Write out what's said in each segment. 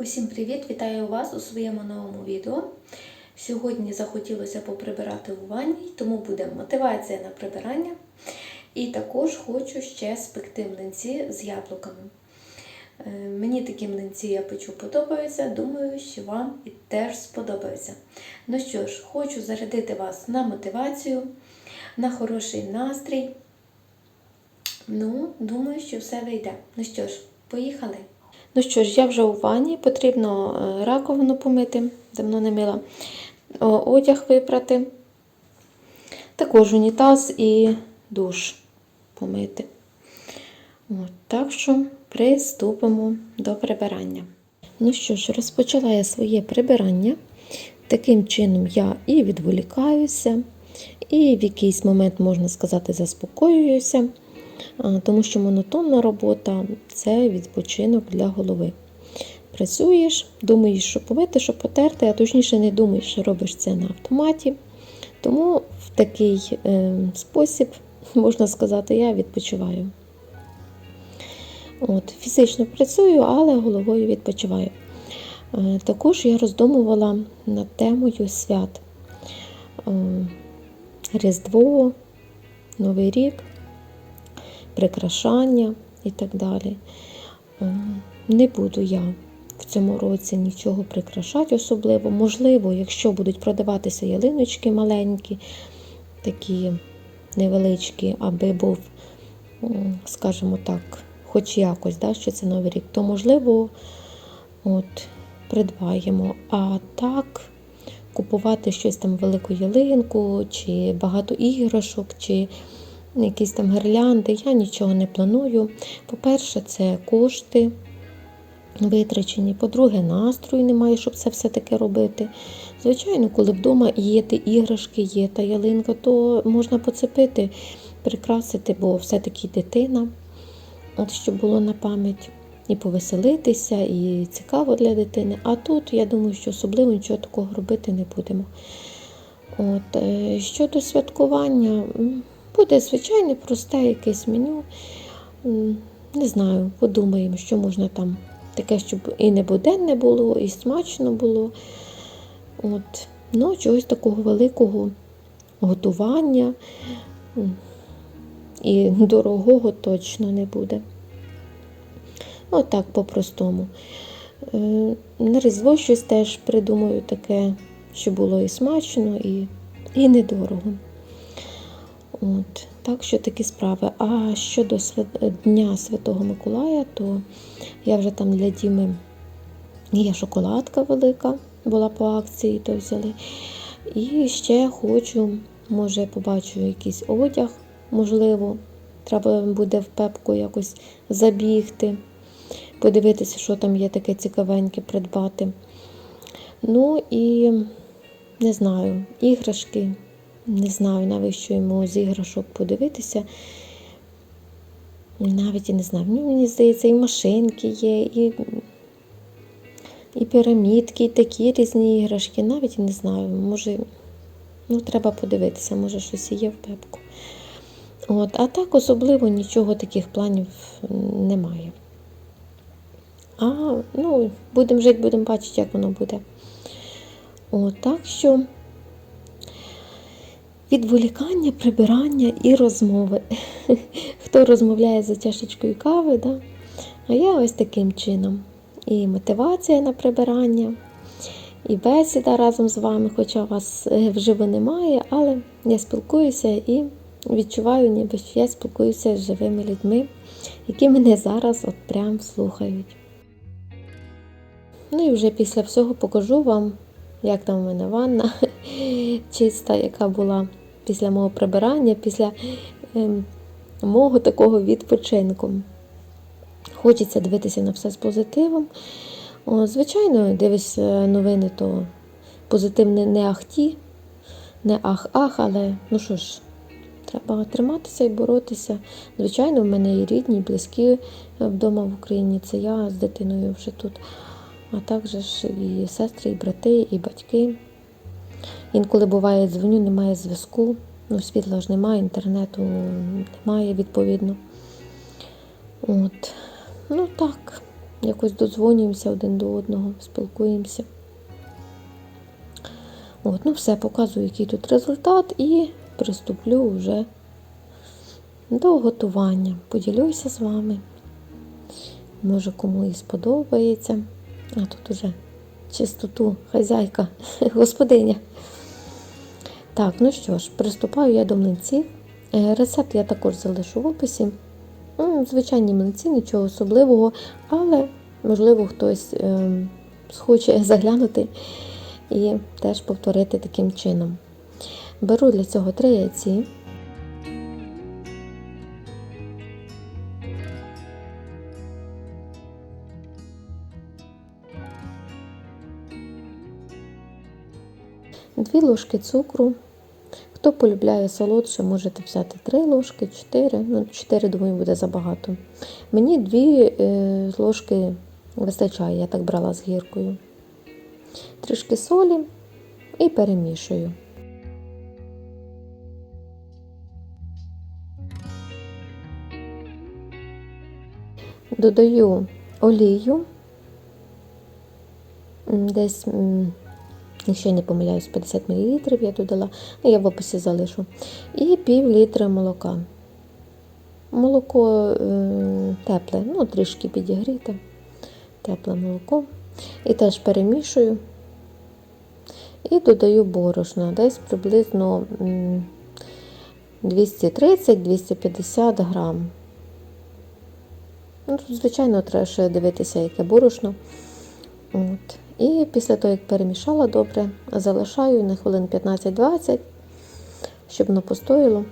Усім привіт! Вітаю вас у своєму новому відео. Сьогодні захотілося поприбирати у ванні, тому буде мотивація на прибирання. І також хочу ще спекти млинці з яблуками. Е, Мені такі млинці я печу подобаються, думаю, що вам і теж сподобаються. Ну що ж, хочу зарядити вас на мотивацію, на хороший настрій. Ну, думаю, що все вийде. Ну що ж, поїхали. Ну що ж, я вже у ванні, потрібно е, раковину помити, давно не мила, одяг випрати, також унітаз і душ помити. От, так що приступимо до прибирання. Ну що ж, розпочала я своє прибирання. Таким чином я і відволікаюся, і в якийсь момент, можна сказати, заспокоююся, тому що монотонна робота це відпочинок для голови. Працюєш, думаєш, що помити, що потерти, а точніше не думаєш, що робиш це на автоматі. Тому в такий е, спосіб, можна сказати, я відпочиваю. От, Фізично працюю, але головою відпочиваю. Е, Також я роздумувала над темою свят. Е, Різдво, Новий рік, прикрашання і так далі. Е, Не буду я в цьому році нічого прикрашати особливо. Можливо, якщо будуть продаватися ялиночки маленькі, такі невеличкі, аби був, скажімо так, хоч якось, да, що це новий рік, то можливо от, придбаємо. А так, купувати щось там велику ялинку, чи багато іграшок, чи якісь там гірлянди, я нічого не планую. По-перше, це кошти витрачені. По-друге, настрою немає, щоб це все таки робити. Звичайно, коли вдома є ті іграшки, є та ялинка, то можна поцепити, прикрасити, бо все-таки дитина, от щоб було на пам'ять. І повеселитися, і цікаво для дитини. А тут, я думаю, що особливо нічого такого робити не будемо. От, е, Щодо святкування, буде звичайне просте якесь меню. Не знаю, подумаємо, що можна там таке, щоб і не буденне було, і смачно було. От. Ну, чогось такого великого готування і дорогого точно не буде. Отак по-простому. Е, На різдво щось теж придумаю таке, що було і смачно, і, і недорого. От, Так що такі справи. А щодо Дня Святого Миколая, то я вже там для Діми є шоколадка велика, була по акції, то взяли. І ще хочу, може, побачу якийсь одяг, можливо, треба буде в пепку якось забігти, подивитися, що там є таке цікавеньке придбати. Ну і не знаю, іграшки. Не знаю, навіть що йому з іграшок подивитися. Навіть і не знаю. Ну, мені здається, і машинки є, і, і пірамідки, і такі різні іграшки. Навіть і не знаю. Може, ну, треба подивитися, може щось є в пепку. От, а так особливо нічого таких планів немає. А, ну, будемо жити, будемо бачити, як воно буде. От, так що відволікання, прибирання і розмови. Хто розмовляє за чашечкою кави, да? а я ось таким чином. І мотивація на прибирання, і бесіда разом з вами, хоча вас е, вживо немає, але я спілкуюся і відчуваю, ніби що я спілкуюся з живими людьми, які мене зараз от прям слухають. Ну і вже після всього покажу вам, як там у мене ванна чиста, яка була після мого прибирання, після ем, мого такого відпочинку. Хочеться дивитися на все з позитивом. О, звичайно, дивись е, новини, то позитивне не ахті, не ах-ах, але ну що ж, треба триматися і боротися. Звичайно, в мене і рідні, і близькі вдома в Україні. Це я з дитиною вже тут. А також і сестри, і брати, і батьки. Інколи буває, дзвоню, немає зв'язку, ну, світла ж немає, інтернету немає відповідно. От. Ну так, якось додзвонюємося один до одного, спілкуємося. От, ну все, показую, який тут результат, і приступлю вже до готування. Поділюся з вами. Може, кому і сподобається. А тут уже чистоту, хазяйка, господиня. Так, ну що ж, приступаю я до млинців. Е, Рецепт я також залишу в описі. Звичайні млинці, нічого особливого, але, можливо, хтось е, схоче заглянути і теж повторити таким чином. Беру для цього три яйці. Дві ложки цукру. Хто полюбляє солодше, можете взяти 3 ложки, 4. Ну, 4, думаю, буде забагато. Мені 2 е, ложки вистачає, я так брала з гіркою. Трішки солі і перемішую. Додаю олію, десь, якщо я не помиляюсь, 50 мл я додала, ну, я в описі залишу. І пів літра молока. Молоко е, тепле, ну трішки підігріте, тепле молоко. І теж перемішую. І додаю борошно, десь приблизно 230-250 грам. Ну, звичайно, треба ще дивитися, яке борошно. От. І після того, як перемішала добре, залишаю на хвилин 15-20, щоб воно постояло.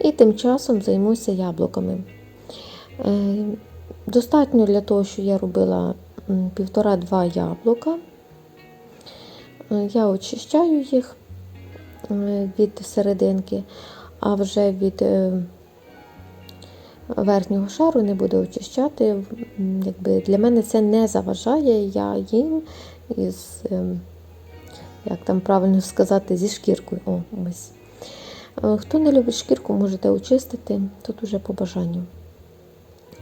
І тим часом займуся яблуками. Е, Достатньо для того, що я робила м, півтора-два яблука. Е, Я очищаю їх е, від серединки, а вже від верхнього шару не буду очищати. Якби для мене це не заважає, я їм із, ем, як там правильно сказати, зі шкіркою. О, ось. Е, Хто не любить шкірку, можете очистити, тут уже по бажанню.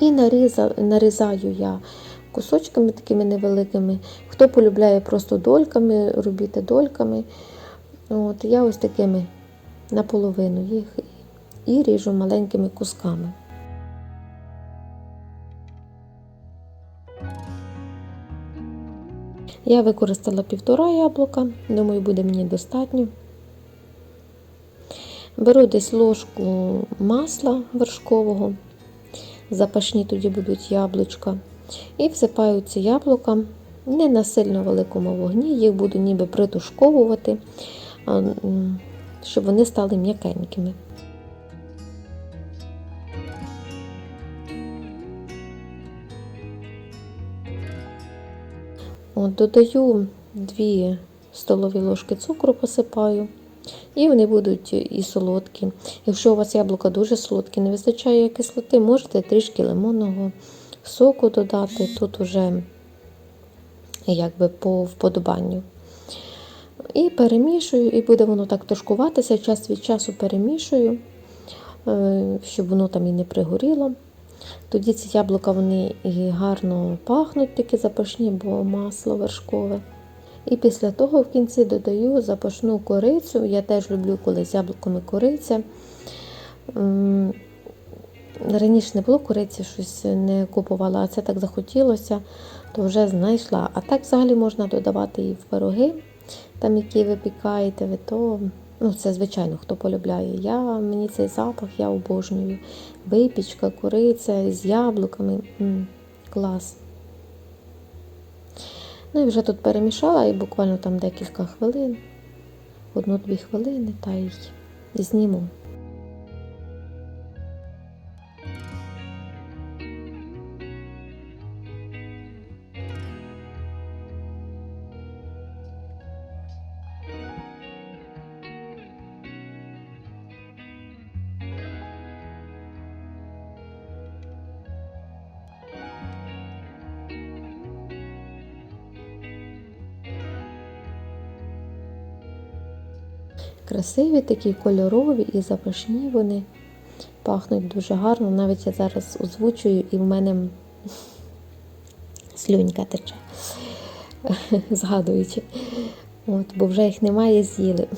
І наріза, нарізаю я кусочками такими невеликими. Хто полюбляє просто дольками, робити дольками. От, я ось такими наполовину їх і ріжу маленькими кусками. Я використала півтора яблука, думаю, буде мені достатньо. Беру десь ложку масла вершкового, запашні тоді будуть яблучка. І всипаю ці яблука не на сильно великому вогні, їх буду ніби притушковувати, щоб вони стали м'якенькими. От, додаю 2 столові ложки цукру, посипаю. І вони будуть і солодкі. Якщо у вас яблука дуже солодкі, не вистачає кислоти, можете трішки лимонного соку додати. Тут уже якби по вподобанню. І перемішую, і буде воно так тушкуватися, час від часу перемішую, е, щоб воно там і не пригоріло. Тоді ці яблука вони і гарно пахнуть, такі запашні, бо масло вершкове. І після того в кінці додаю запашну корицю. Я теж люблю, коли з яблуками кориця. Раніше не було кориці, щось не купувала, а це так захотілося, то вже знайшла. А так взагалі можна додавати і в пироги, там, які ви пікаєте, ви то. Ну, це, звичайно, хто полюбляє. Я, Мені цей запах я обожнюю. Випічка, куриця з яблуками. М, клас. Ну і вже тут перемішала і буквально там декілька хвилин, одну-дві хвилини, та й зніму. Красиві, такі кольорові і запашні вони. Пахнуть дуже гарно. Навіть я зараз озвучую, і в мене слюнька тече, згадуючи. От, бо вже їх немає, з'їли.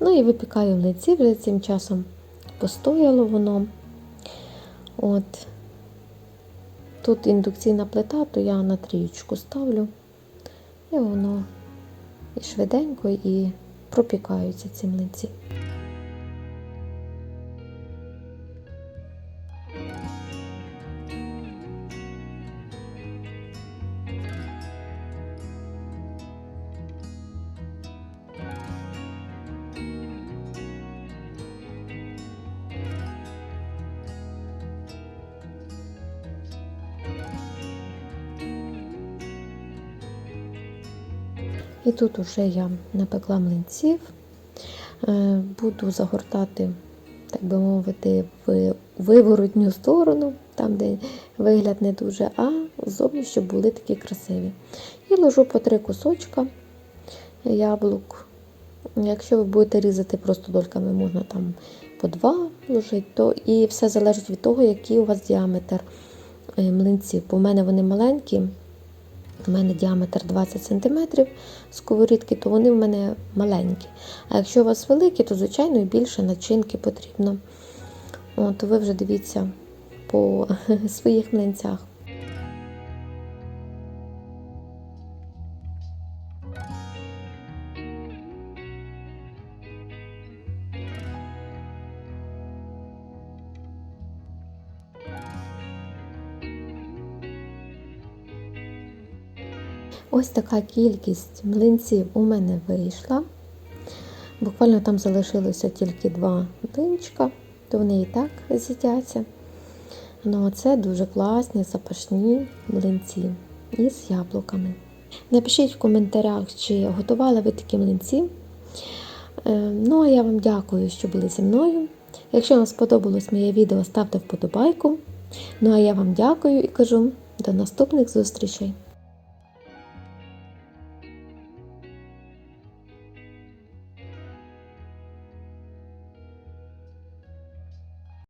Ну і випікаю млинці вже цим часом постояло воно. От. Тут індукційна плита, то я на трієчку ставлю. І воно і швиденько і пропікаються ці млинці. І тут уже я напекла млинців, Е, буду загортати, так би мовити, в виворотню сторону, там, де вигляд не дуже, а ззовні, щоб були такі красиві. І ложу по три кусочка яблук. Якщо ви будете різати просто дольками, можна там по два ложити, то і все залежить від того, який у вас діаметр е, млинців. Бо в мене вони маленькі. У мене діаметр 20 см сковорідки, то вони в мене маленькі. А якщо у вас великі, то, звичайно, і більше начинки потрібно. От, ви вже дивіться по своїх млинцях. Ось така кількість млинців у мене вийшла. Буквально там залишилося тільки два млинчика, то вони і так з'їдяться. Ну, це дуже класні, запашні млинці із яблуками. Напишіть в коментарях, чи готували ви такі млинці. Е, Ну, а я вам дякую, що були зі мною. Якщо вам сподобалось моє відео, ставте вподобайку. Ну а я вам дякую і кажу до наступних зустрічей!